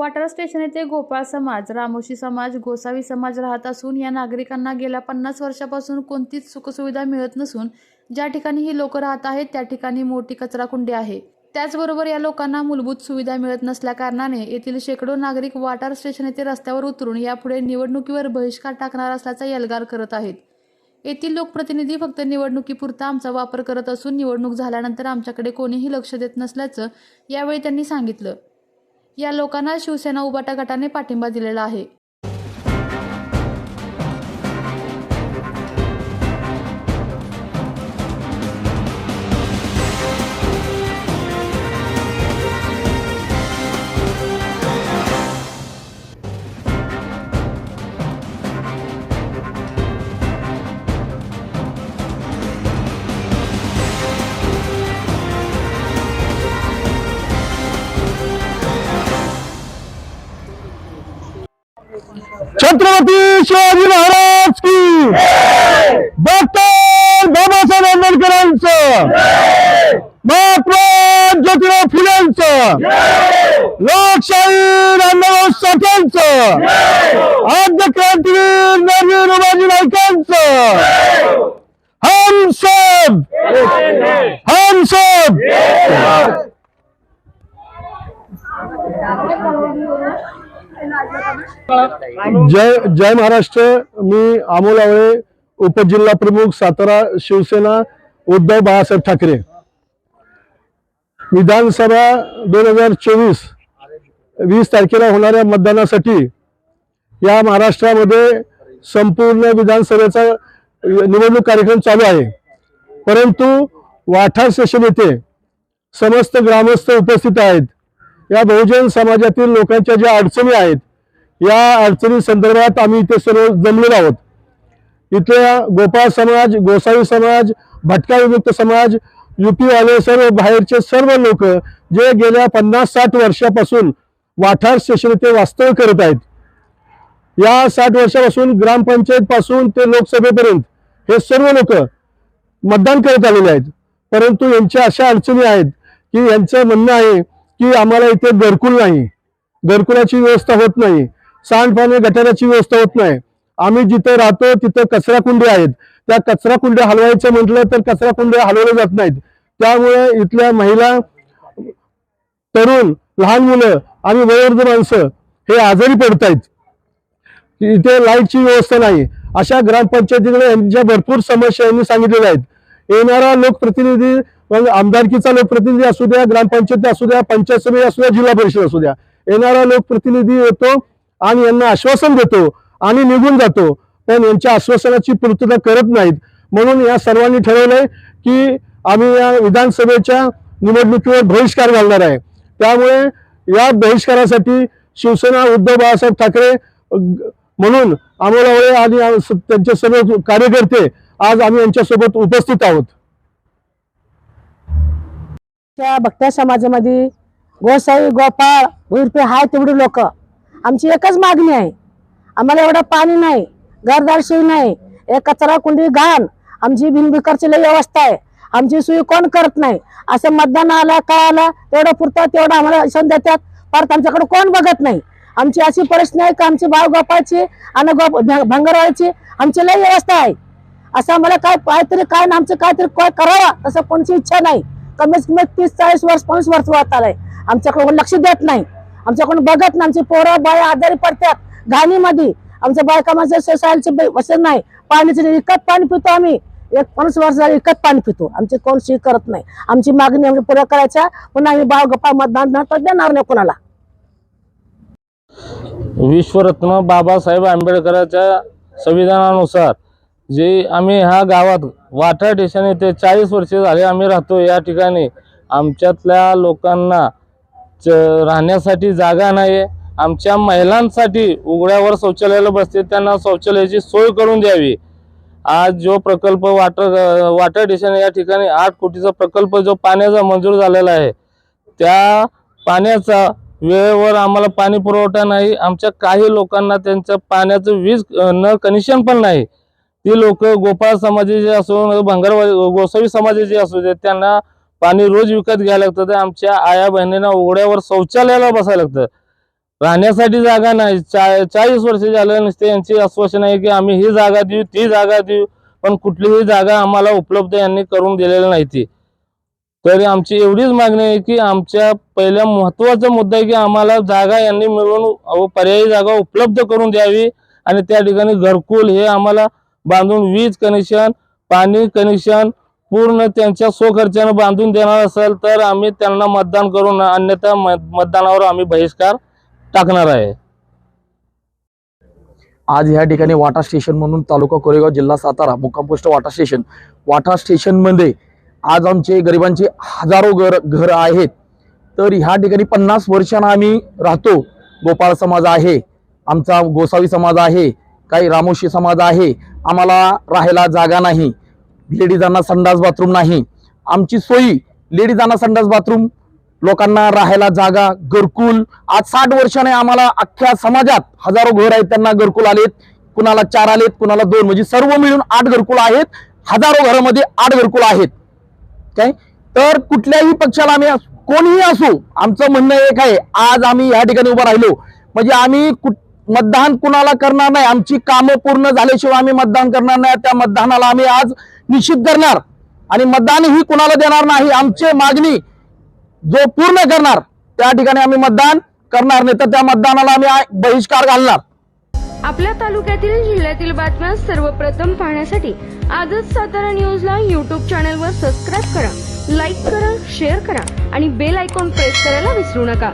Watar station येथे गोपाळ समाज रामोशी समाज गोसावी समाज राहत असून या नागरिकांना गेल्या पन्नास वर्षापासून कोणतीच सुखसुविधा मिळत नसून ज्या ठिकाणी ही लोक राहत आहेत त्या ठिकाणी मोठी कचराकुंडी आहे. त्याचबरोबर या लोकांना मूलभूत सुविधा मिळत नसल्याकारणाने येथील शेकडो नागरिक वाटार स्टेशन येथे रस्त्यावर उतरून यापुढे निवडणुकीवर बहिष्कार टाकणार असल्याचा यल्गार करत आहेत. येथील लोकप्रतिनिधी फक्त निवडणुकीपुरता आमचा वापर करत असून निवडणूक झाल्यानंतर आमच्याकडे कोणीही लक्ष देत नसल्याचं यावेळी त्यांनी सांगितलं. या लोकांना शिवसेना उबाटा गटाने पाठिंबा दिलेला आहे. छत्रपती शिवाजी महाराज की. डॉक्टर बाबासाहेब आंबेडकरांचं. महात्मा ज्योतिराव फुलेंचं. लोकशाही रामराव साठ्यांचं आद्य क्रांतीवीर नवीन उमाजी नायकांचं हम सब. हम सब. जय जय महाराष्ट्र. मी अमोल आवळे उपजिल्हा प्रमुख सातारा शिवसेना उद्धव बाळासाहेब ठाकरे. विधानसभा दोन हजार चोवीस वीस तारखेला होणाऱ्या मतदानासाठी या महाराष्ट्रामध्ये संपूर्ण विधानसभेचा निवडणूक कार्यक्रम चालू आहे. परंतु वाठार सेशन येथे समस्त ग्रामस्थ उपस्थित आहेत. या बहुजन समाजातील लोकांच्या ज्या अडचणी आहेत या अडचणी संदर्भात आम्ही इथे सर्व जमलेलो आहोत. इथल्या गोपाळ समाज गोसावी समाज भटका विमुक्त समाज युपीवाले सर्व बाहेरचे सर्व लोक जे गेल्या पन्नास साठ वर्षापासून वाठार स्टेशन ते वास्तव्य करत आहेत या साठ वर्षापासून ग्रामपंचायत पासून ते लोकसभेपर्यंत हे सर्व लोक मतदान करत आलेले आहेत. परंतु यांच्या अशा अडचणी आहेत की यांचं म्हणणं आहे की आम्हाला इथे घरकुल नाही. घरकुलाची व्यवस्था होत नाही. सांडपाणी गटाराची व्यवस्था होत नाही. आम्ही जिथं राहतो तिथं कचरा कुंडी आहेत. त्या कचरा कुंड्या हलवायचं म्हटलं तर कचरा कुंड्या हलवल्या जात नाहीत. त्यामुळे इथल्या महिला तरुण लहान मुलं आणि वयोवृद्ध माणसं हे आजारी पडत आहेत इथे लाईटची व्यवस्था नाही. अशा ग्रामपंचायतीकडे यांच्या भरपूर समस्या यांनी सांगितलेल्या आहेत. येणारा लोकप्रतिनिधी मग आमदारकीचा लोकप्रतिनिधी असू द्या ग्रामपंचायत असू द्या पंचायत समिती असू द्या जिल्हा परिषद असू द्या येणारा लोकप्रतिनिधी येतो आणि यांना आश्वासन देतो आणि निघून जातो. पण यांच्या आश्वासनाची पूर्तता करत नाहीत. म्हणून या सर्वांनी ठरवलंय की आम्ही या विधानसभेच्या निवडणुकीवर बहिष्कार घालणार आहे. त्यामुळे या बहिष्कारासाठी शिवसेना उद्धव बाळासाहेब ठाकरे म्हणून आम्हाला आणि त्यांच्या त्यांचे सर्व कार्यकर्ते आज आम्ही यांच्यासोबत उपस्थित आहोत. त्या भक्त्या समाजामध्ये गोसाई गोपाळ भुईरपे हाय तेवढी लोक. आमची एकच मागणी आहे. आम्हाला एवढं पाणी नाही घरदार सोय नाही एक कचरा कुंडी घाण. आमची बिनबिकरची लई व्यवस्था आहे. आमची सोय कोण करत नाही? असं मतदान आलं काय आलं तेवढं पुरतं तेवढं आम्हाला सण देतात. परत आमच्याकडे कोण बघत नाही? आमची अशी परिस्थिती आहे का? आमची भाव गोपाळची आणि गोप भंगरवायची आमची लई व्यवस्था आहे. असं आम्हाला काय काहीतरी काय ना आमचं काहीतरी काय करावं तसं कोणची इच्छा नाही. कमीत कमी तीस चाळीस वर्ष पन्नास वर्ष वाहत आलंय आमच्याकडून लक्ष देत नाही. आमच्याकडून बघत नाही. आमची पोरं बाया आजारी पडतात. घाणीमध्ये. आमच्या बायका माझ्या सोसायटीचे नाही. पाण्याचे इकत पाणी पितो आम्ही. एक पन्नास वर्ष इकत पाणी पितो. आमची कोण शी करत नाही. आमची मागणी आम्ही पुऱ्या करायच्या. पुन्हा आम्ही बाळ गप्पा मतदान देणार नाही कोणाला. विश्वरत्न बाबासाहेब आंबेडकरांच्या संविधानानुसार जे आम्ही ह्या गावात वाठा स्टेशन येथे चाळीस वर्षे झाले आम्ही राहतो या ठिकाणी. आमच्यातल्या लोकांना च राहण्यासाठी जागा नाही आमच्या महिलांसाठी उघड्यावर शौचालयाला बसते त्यांना शौचालयाची सोय करून द्यावी. आज जो प्रकल्प वाटर वाटर डिशन या ठिकाणी आठ कोटीचा प्रकल्प जो पाण्याचा मंजूर झालेला आहे त्या पाण्याचा वेळेवर आम्हाला पाणी पुरवठा नाही. आमच्या काही लोकांना त्यांचं पाण्याचं वीज न कनेक्शन पण नाही. ती लोक गोपाळ समाजाचे असो भंगार गोसावी समाजाचे असू दे त्यांना पाणी रोज विकत घ्यायला लागतं. तर आमच्या आया बहिणींना उघड्यावर शौचालयाला बसायला लागतं. राहण्यासाठी जागा नाही. चा चाळीस वर्ष झालं नसते यांची आश्वासन आहे की आम्ही ही जागा देऊ ती जागा देऊ पण कुठलीही जागा आम्हाला उपलब्ध यांनी करून दिलेली नाही ती. तरी आमची एवढीच मागणी आहे की आमच्या पहिल्या महत्त्वाचा मुद्दा आहे की आम्हाला जागा यांनी मिळवून पर्यायी जागा उपलब्ध करून द्यावी आणि त्या ठिकाणी घरकुल हे आम्हाला बांधून वीज कनेक्शन पाणी कनेक्शन पूर्ण त्यांच्या स्वखर्चानं बांधून देणार असेल तर आम्ही त्यांना मतदान करून अन्यथा मतदानावर आम्ही बहिष्कार टाकणार आहे. आज ह्या ठिकाणी वाटा स्टेशन म्हणून तालुका कोरेगाव जिल्हा सातारा मुक्कामपोस्ट वाटा स्टेशन. वाटा स्टेशनमध्ये आज आमचे गरिबांचे हजारो घर घर आहेत. तर ह्या ठिकाणी पन्नास वर्षांना आम्ही राहतो. गोपाळ समाज आहे आमचा गोसावी समाज आहे काही रामोशी समाज आहे आम्हाला राहायला जागा नाही. लेडीजांना संडास बाथरूम नाही. आमची सोयी लेडीजांना संडास बाथरूम लोकांना राहायला जागा घरकुल. आज साठ वर्षाने आम्हाला अख्ख्या समाजात हजारो घर आहेत त्यांना घरकुल आलेत. कुणाला चार आलेत कुणाला दोन. म्हणजे सर्व मिळून आठ घरकुल आहेत. हजारो घरामध्ये आठ घरकुल आहेत. काय? तर कुठल्याही पक्षाला आम्ही कोणीही असू आमचं म्हणणं एक आहे आज आम्ही या ठिकाणी उभं राहिलो. म्हणजे आम्ही कुठ- मतदान कुणाला करणार नाही? आमची कामं पूर्ण झाल्याशिवाय आम्ही मतदान करणार नाही. त्या मतदानाला आम्ही आज निश्चित करणार आणि मतदानही कुणाला देणार नाही? आमची मागणी जो पूर्ण करणार त्या ठिकाणी आम्ही मतदान करणार नाही. तर त्या मतदानाला आम्ही बहिष्कार घालणार. आपल्या तालुक्यातील जिल्ह्यातील बातम्या सर्वप्रथम पाहण्यासाठी आजच सातारा न्यूजला यूट्यूब चॅनलवर सबस्क्राईब करा लाईक करा शेअर करा आणि बेल आयकॉन प्रेस करायला विसरू नका.